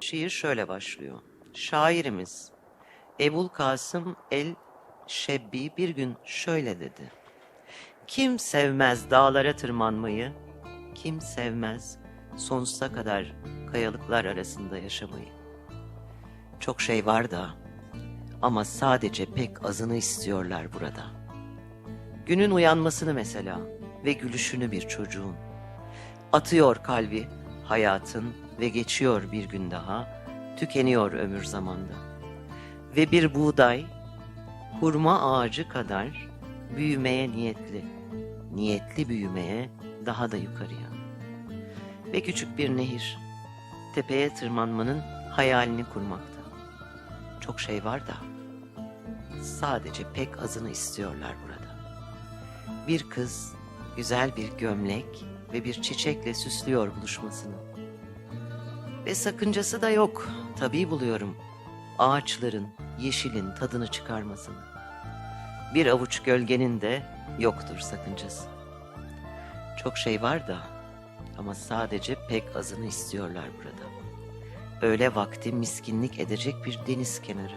Şiir şöyle başlıyor. Şairimiz Ebul Kasım el Şebbi bir gün şöyle dedi. Kim sevmez dağlara tırmanmayı, kim sevmez sonsuza kadar kayalıklar arasında yaşamayı. Çok şey var da ama sadece pek azını istiyorlar burada. Günün uyanmasını mesela ve gülüşünü bir çocuğun. Atıyor kalbi hayatın ve geçiyor bir gün daha, tükeniyor ömür zamanda. Ve bir buğday hurma ağacı kadar büyümeye niyetli, niyetli büyümeye daha da yukarıya. Ve küçük bir nehir, tepeye tırmanmanın hayalini kurmakta. Çok şey var da, sadece pek azını istiyorlar burada. Bir kız, güzel bir gömlek ve bir çiçekle süslüyor buluşmasını. Ve sakıncası da yok, tabii buluyorum. Ağaçların, yeşilin tadını çıkarmasını. Bir avuç gölgenin de yoktur sakıncası. Çok şey var da ama sadece pek azını istiyorlar burada. Öğle vakti miskinlik edecek bir deniz kenarı.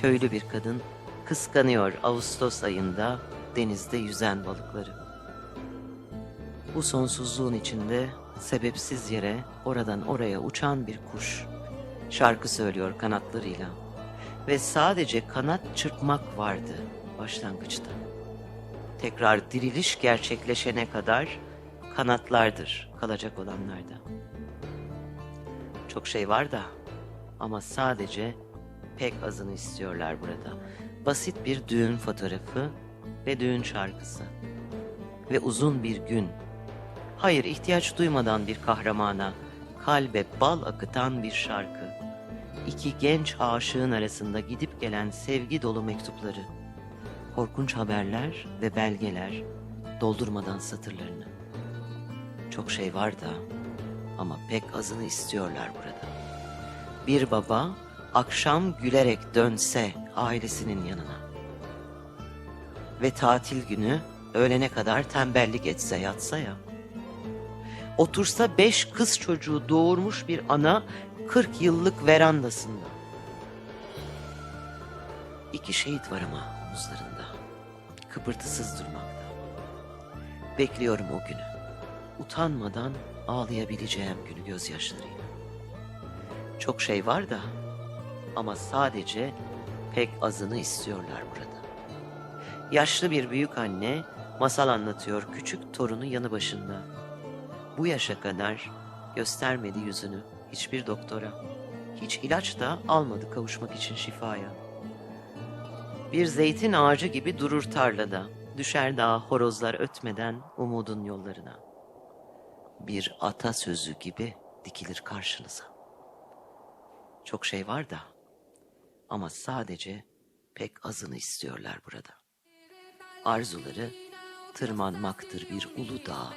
Köylü bir kadın kıskanıyor Ağustos ayında denizde yüzen balıkları. Bu sonsuzluğun içinde sebepsiz yere oradan oraya uçan bir kuş şarkı söylüyor kanatlarıyla ve sadece kanat çırpmak vardı başlangıçta. Tekrar diriliş gerçekleşene kadar kanatlardır kalacak olanlarda. Çok şey var da ama sadece pek azını istiyorlar burada. Basit bir düğün fotoğrafı ve düğün şarkısı. Ve uzun bir gün. Hayır ihtiyaç duymadan bir kahramana, kalbe bal akıtan bir şarkı. İki genç aşığın arasında gidip gelen sevgi dolu mektupları. Korkunç haberler ve belgeler doldurmadan satırlarını. Çok şey var da ama pek azını istiyorlar burada. Bir baba akşam gülerek dönse ailesinin yanına. Ve tatil günü öğlene kadar tembellik etse yatsa ya. Otursa beş kız çocuğu doğurmuş bir ana 40 yıllık verandasında. İki şehit var ama omuzlarında. Kıpırtısız durmakta. Bekliyorum o günü. Utanmadan ağlayabileceğim günü gözyaşlarıyla. Çok şey var da ama sadece pek azını istiyorlar burada. Yaşlı bir büyük anne masal anlatıyor küçük torunu yanı başında. Bu yaşa kadar göstermedi yüzünü hiçbir doktora. Hiç ilaç da almadı kavuşmak için şifaya. Bir zeytin ağacı gibi durur tarlada. Düşer daha horozlar ötmeden umudun yollarına. Bir atasözü gibi dikilir karşınıza. Çok şey var da ama sadece pek azını istiyorlar burada. Arzuları tırmanmaktır bir ulu dağa.